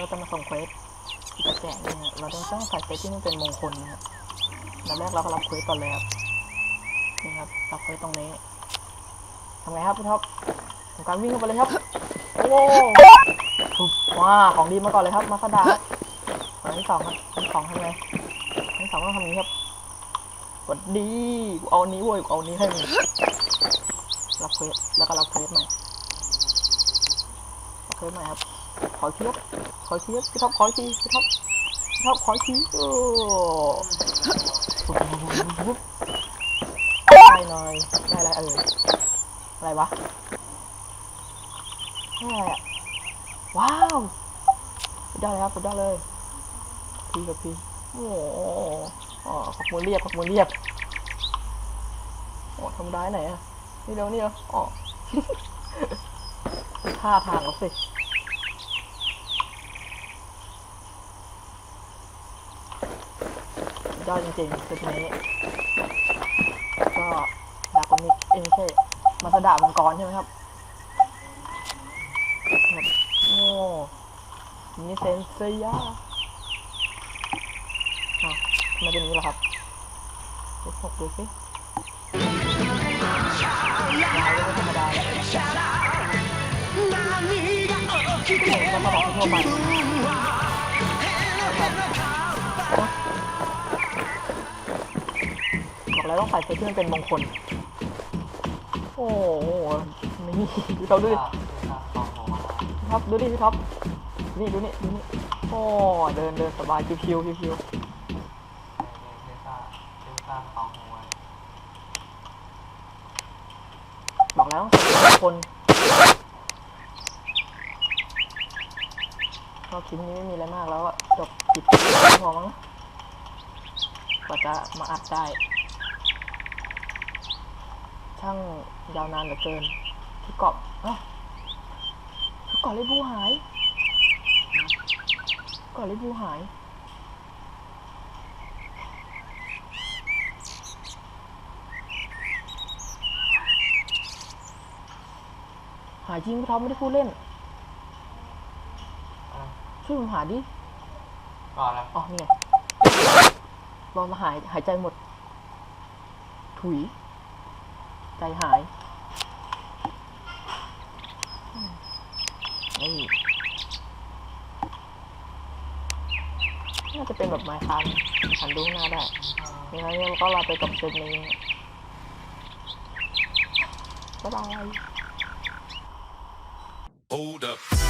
เราจะมาส่งเควสอีกแจกนี่ยเราต้องสร้างผัดเควสที่มันเป็นมงคลนะครับดัแรกเราก็รับเควสก่อนเลยครับนี่ครับรับเควสตรงนี้ทำไงครับพี่ท็อปทำการวิ่งเข้าไปเลยครับโอ้ว้าของดีมาก่อนเลยครับ มาสดาอันที่สองครับอันที่สองทำไงอันที่สองต้องทำนี้ครับกดดีเอานี้เว้ยเอานี้ให้มึงรับเควสแล้วก็รับเควสใหม่รับเควสใหม่ครับ ขอเคียบขอเคียบพี่ท็อปขอทีพี่ท็อปพี่ท็อปขอทีโอ้ได้หน่อยได้อะไรเอ่ยอะไรวะได้อะไรอะว้าวสุดยอดเลยครับสุดยอดเลยพี่กับพี่โอ้โหขอบมือเรียบขอบมือเรียบโอ้ทำร้ายไหนอะนี่เดี๋ยวนี่เหรออ๋อท่าทางแล้วสิ ยอดจริงๆชุดนี้ ก็ดาบมิกเอ้ยไม่ใช่มาสดามังกรใช่ไหมครับครับโอ้นี่เซนเซียอ้าวทำไมเป็นอย่างนี้ล่ะครับดูพกดูสิลายไม่ธรรมดาเลยก็มาบอกทั่วไป บอกแล้วต้องใส่เสื้อที่มันเป็นมงคล โอ้โหนี่พี่ท็อปดูดิพี่ท็อปดูดิพี่ท็อปนี่ดูนี่ดูนี่โอ้เดินเดินสบายชิวชิวชิวชิวบอกแล้วคลก็คลิปนี้ไม่มีอะไรมากแล้วอะจบคลิปพอมั้งกว่าจะมาอัดได้ ช่างยาวนานเหลือเกิน ที่เกาะเอ้าที่เกาะลิบูหายเกาะลิบูหาย หายจริงพี่ท็อปไม่ได้พูดเล่น ช่วยผมหาดิก่อนแล้วอ๋อนี่ไงลองมาหายหายใจหมด ถุย ใจหายนี่น่าจะเป็นแบบไม้คันหันดูข้างหน้าได้งั้นเราก็ลาไปกับเซนนี้บ๊ายบาย Hold up.